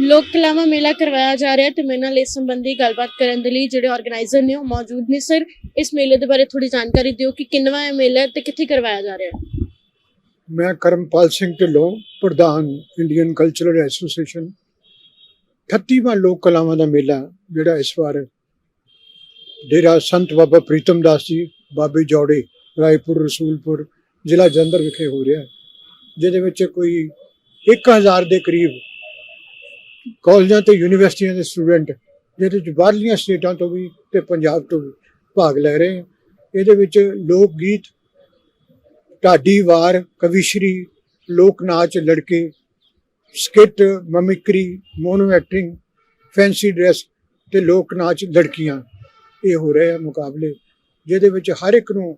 ਲੋਕ ਕਲਾਵਾ ਮੇਲਾ ਕਰਵਾਇਆ ਜਾ ਰਿਹਾ ਹੈ ਤੇ ਮੇਰੇ ਨਾਲ ਇਸ ਸੰਬੰਧੀ ਗੱਲਬਾਤ ਕਰਨ ਦੇ ਲਈ ਜਿਹੜੇ ਆਰਗੇਨਾਈਜ਼ਰ ਨੇ ਉਹ ਮੌਜੂਦ ਨੇ। ਸਰ, ਇਸ ਮੇਲੇ ਦੇ ਬਾਰੇ ਥੋੜੀ ਜਾਣਕਾਰੀ ਦਿਓ ਕਿ ਕਿੰਨਵਾਂ ਇਹ ਮੇਲਾ ਹੈ ਤੇ ਕਿੱਥੇ ਕਰਵਾਇਆ ਜਾ ਰਿਹਾ ਹੈ। ਮੈਂ ਕਰਮਪਾਲ ਸਿੰਘ ਢਿੱਲੋਂ, ਪ੍ਰਧਾਨ ਇੰਡੀਅਨ ਕਲਚਰਲ ਐਸੋਸੀਏਸ਼ਨ 38ਵਾਂ ਲੋਕ ਕਲਾਵਾਂ ਦਾ ਮੇਲਾ ਜਿਹੜਾ ਇਸ ਵਾਰ ਡੇਰਾ ਸੰਤ ਬਾਬਾ ਪ੍ਰੀਤਮ ਦਾਸ ਜੀ, ਬਾਬੇ ਜੋੜੇ, ਰਾਏਪੁਰ, ਰਸੂਲਪੁਰ ਜ਼ਿਲ੍ਹਾ ਜਲੰਧਰ ਵਿਖੇ ਹੋ ਰਿਹਾ ਹੈ, ਜਿਹਦੇ ਵਿੱਚ ਕੋਈ 1000 ਦੇ ਕਰੀਬ ਕਾਲਜਾਂ ਤੇ ਯੂਨੀਵਰਸਿਟੀਆਂ ਦੇ ਸਟੂਡੈਂਟ, ਜਿਹਦੇ ਵਿੱਚ ਬਾਹਰਲੀਆਂ ਸਟੇਟਾਂ ਤੋਂ ਵੀ ਤੇ ਪੰਜਾਬ ਤੋਂ ਵੀ ਭਾਗ ਲੈ ਰਹੇ ਹੈ ਇਹਦੇ ਵਿੱਚ ਲੋਕ ਗੀਤ ਢਾਡੀ ਵਾਰ, ਕਵਿਸ਼ਰੀ, ਲੋਕ ਨਾਚ, ਲੜਕੇ, skit, mimicry, mono acting, fancy dress ਤੇ ਲੋਕ ਨਾਚ ਲੜਕੀਆਂ। ਇਹ ਹੋ ਰਹੇ ਆ ਮੁਕਾਬਲੇ, ਜਿਹਦੇ ਵਿੱਚ ਹਰ ਇੱਕ ਨੂੰ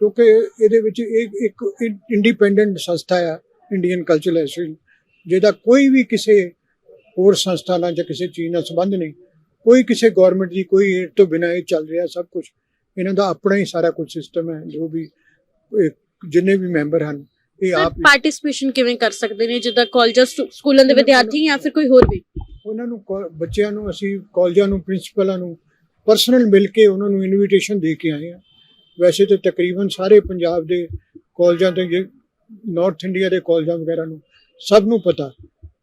ਕਿਉਂਕਿ ਇਹਦੇ ਵਿੱਚ ਇੱਕ ਇੱਕ ਇੰਡੀਪੈਂਡੈਂਟ ਸੰਸਥਾ ਆ, ਇੰਡੀਅਨ ਕਲਚਰਲ ਐਸੋਸੀਏਸ਼ਨ। ਜਿਹਦਾ ਕੋਈ ਵੀ ਕਿਸੇ ਹੋਰ ਸੰਸਥਾ ਨਾਲ ਜਾਂ ਕਿਸੇ ਚੀਜ਼ ਨਾਲ ਸੰਬੰਧ ਨਹੀਂ ਕੋਈ ਕਿਸੇ ਗਵਰਨਮੈਂਟ ਦੀ ਕੋਈ ਏਡ ਤੋਂ ਬਿਨਾਂ ਇਹ ਚੱਲ ਰਿਹਾ ਸਭ ਕੁਝ ਇਹਨਾਂ ਦਾ ਆਪਣਾ ਹੀ ਸਾਰਾ ਕੁਝ ਸਿਸਟਮ ਹੈ ਜੋ ਵੀ ਜਿੰਨੇ ਵੀ ਮੈਂਬਰ ਹਨ ਇਹ ਆਪ ਪਾਰਟਿਸਿਪੇਸ਼ਨ ਕਿਵੇਂ ਕਰ ਸਕਦੇ ਨੇ? ਜਿੱਦਾਂ ਕਾਲਜਾਂ ਸਕੂਲਾਂ ਦੇ ਵਿਦਿਆਰਥੀ ਜਾਂ ਫਿਰ ਕੋਈ ਹੋਰ ਵੀ? ਉਹਨਾਂ ਨੂੰ ਬੱਚਿਆਂ ਨੂੰ ਅਸੀਂ ਕਾਲਜਾਂ ਨੂੰ ਪ੍ਰਿੰਸੀਪਲਾਂ ਨੂੰ ਪਰਸਨਲ ਮਿਲ ਕੇ ਉਹਨਾਂ ਨੂੰ ਇਨਵੀਟੇਸ਼ਨ ਦੇ ਕੇ ਆਏ ਆ ਵੈਸੇ ਤਾਂ ਤਕਰੀਬਨ ਸਾਰੇ ਪੰਜਾਬ ਦੇ ਕਾਲਜਾਂ ਤੇ ਨਾਰਥ ਇੰਡੀਆ ਦੇ ਕਾਲਜਾਂ ਵਗੈਰਾ ਨੂੰ ਸਭ ਨੂੰ ਪਤਾ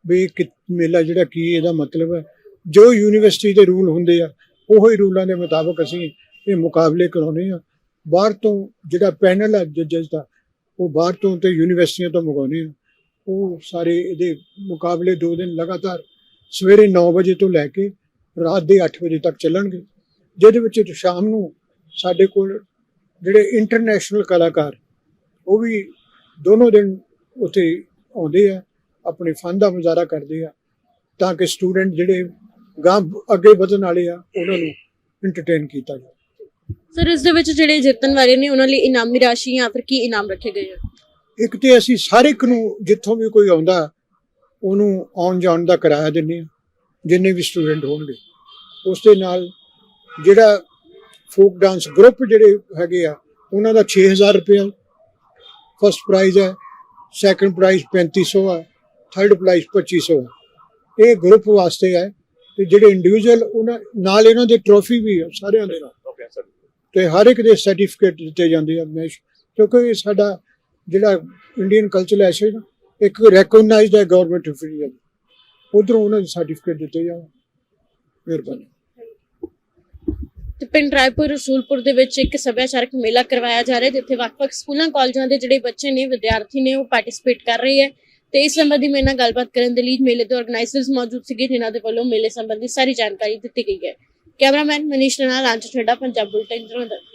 ਵੀ ਇਹ ਕਿ ਮੇਲਾ ਜਿਹੜਾ ਕੀ ਇਹਦਾ ਮਤਲਬ ਹੈ। ਜੋ ਯੂਨੀਵਰਸਿਟੀ ਦੇ ਰੂਲ ਹੁੰਦੇ ਆ, ਉਹੀ ਰੂਲਾਂ ਦੇ ਮੁਤਾਬਕ ਅਸੀਂ ਇਹ ਮੁਕਾਬਲੇ ਕਰਾਉਣੇ ਆ ਬਾਹਰ ਤੋਂ ਜਿਹੜਾ ਪੈਨਲ ਆ ਜੱਜਸ ਦਾ, ਉਹ ਬਾਹਰ ਤੋਂ ਤੇ ਯੂਨੀਵਰਸਿਟੀਆਂ ਤੋਂ ਮੰਗਾਉਣੇ ਆ। ਉਹ ਸਾਰੇ ਇਹਦੇ ਮੁਕਾਬਲੇ ਦੋ ਦਿਨ ਲਗਾਤਾਰ ਸਵੇਰੇ 9 ਵਜੇ ਤੋਂ ਲੈ ਕੇ ਰਾਤ ਦੇ 8 ਵਜੇ ਤੱਕ ਚੱਲਣਗੇ। ਜਿਹਦੇ ਵਿੱਚ ਸ਼ਾਮ ਨੂੰ ਸਾਡੇ ਕੋਲ ਜਿਹੜੇ ਇੰਟਰਨੈਸ਼ਨਲ ਕਲਾਕਾਰ, ਉਹ ਵੀ ਦੋਨੋਂ ਦਿਨ ਉੱਥੇ ਆਉਂਦੇ ਆ। ਆਪਣੇ ਫਨ ਦਾ ਮੁਜ਼ਾਹਰਾ ਕਰਦੇ ਆ ਤਾਂ ਕਿ ਸਟੂਡੈਂਟ ਜਿਹੜੇ ਗਾਂ ਅੱਗੇ ਵਧਣ ਵਾਲੇ ਆ ਉਹਨਾਂ ਨੂੰ ਐਂਟਰਟੇਨ ਕੀਤਾ ਜਾਵੇ। ਸਰ ਇਸ ਦੇ ਵਿੱਚ ਜਿਹੜੇ ਜਿੱਤਣ ਵਾਲੇ ਨੇ ਉਹਨਾਂ ਲਈ ਇਨਾਮੀ ਰਾਸ਼ੀ ਜਾਂ ਫਿਰ ਕੀ ਇਨਾਮ ਰੱਖੇ ਗਏ ਆ? ਇੱਕ ਤੇ ਅਸੀਂ ਹਰ ਇੱਕ ਨੂੰ ਜਿੱਥੋਂ ਵੀ ਕੋਈ ਆਉਂਦਾ ਉਹਨੂੰ ਆਉਣ ਜਾਣ ਦਾ ਕਿਰਾਇਆ ਦਿੰਦੇ ਆ ਜਿੰਨੇ ਵੀ ਸਟੂਡੈਂਟ ਹੋਣਗੇ। ਉਸ ਦੇ ਨਾਲ ਜਿਹੜਾ ਫੋਕ ਡਾਂਸ ਗਰੁੱਪ ਜਿਹੜੇ ਹੈਗੇ ਆ ਉਹਨਾਂ ਦਾ 6000 ਰੁਪਏ ਫਸਟ ਪ੍ਰਾਈਜ਼ ਹੈ ਸੈਕੰਡ ਪ੍ਰਾਈਜ਼ 3500 ਹੈ ਥਰਡ ਪ੍ਰਾਈਜ਼ 2500 ਹੈ ਇਹ ਗਰੁੱਪ ਵਾਸਤੇ ਹੈ ਤੇ ਜਿਹੜੇ ਇੰਡੀਵਿਜੂਅਲ ਉਹਨਾਂ ਨਾਲ ਇਹਨਾਂ ਦੇ ਟਰੋਫੀ ਵੀ ਹੈ ਸਾਰਿਆਂ ਦੇ ਨਾਲ। ਤੇ ਹਰ ਇੱਕ ਦੇ ਸਰਟੀਫਿਕੇਟ ਦਿੱਤੇ ਜਾਂਦੇ ਆ ਮੈਸ਼ ਕਿਉਂਕਿ ਇਹ ਸਾਡਾ ਜਿਹੜਾ ਇੰਡੀਅਨ ਕਲਚਰਲ ਐਸੋਸੀਏਸ਼ਨ ਇੱਕ ਰੈਕਗਨਾਈਜ਼ਡ ਹੈ ਗਵਰਨਮੈਂਟ ਆਫ ਇੰਡੀਆ ਉਧਰੋਂ ਉਹਨਾਂ ਦੇ ਸਰਟੀਫਿਕੇਟ ਦਿੱਤੇ ਜਾਣ। ਮਿਹਰਬਾਨੀ। ਤੇ ਪਿੰਡ ਰਾਏਪੁਰ ਰਸੂਲਪੁਰ ਦੇ ਵਿੱਚ ਇੱਕ ਸੱਭਿਆਚਾਰਕ ਮੇਲਾ ਕਰਵਾਇਆ ਜਾ ਰਿਹਾ ਜਿੱਥੇ ਵੱਖ-ਵੱਖ ਸਕੂਲਾਂ ਕਾਲਜਾਂ ਦੇ ਜਿਹੜੇ ਬੱਚੇ ਨੇ ਵਿਦਿਆਰਥੀ ਨੇ ਉਹ ਪਾਰਟਿਸਿਪੇਟ ਕਰ ਰਹੇ ਹੈ। ਤੇ ਇਸ ਸੰਬੰਧੀ ਮੇਰੇ ਨਾਲ ਗੱਲਬਾਤ ਕਰਨ ਦੇ ਲਈ ਮੇਲੇ ਦੇ ਆਰਗੇਨਾਈਜ਼ਰਸ ਮੌਜੂਦ ਸੀਗੇ, ਜਿਨ੍ਹਾਂ ਦੇ ਵੱਲੋਂ ਮੇਲੇ ਸੰਬੰਧੀ ਸਾਰੀ ਜਾਣਕਾਰੀ ਦਿੱਤੀ ਗਈ ਹੈ। ਕੈਮਰਾਮੈਨ ਮਨੀਸ਼ ਨਾਲ ਲਾਂਚ ਠੇਡਾ, ਪੰਜਾਬ, ਬੁਲਟਨ, ਜਲੰਧਰ।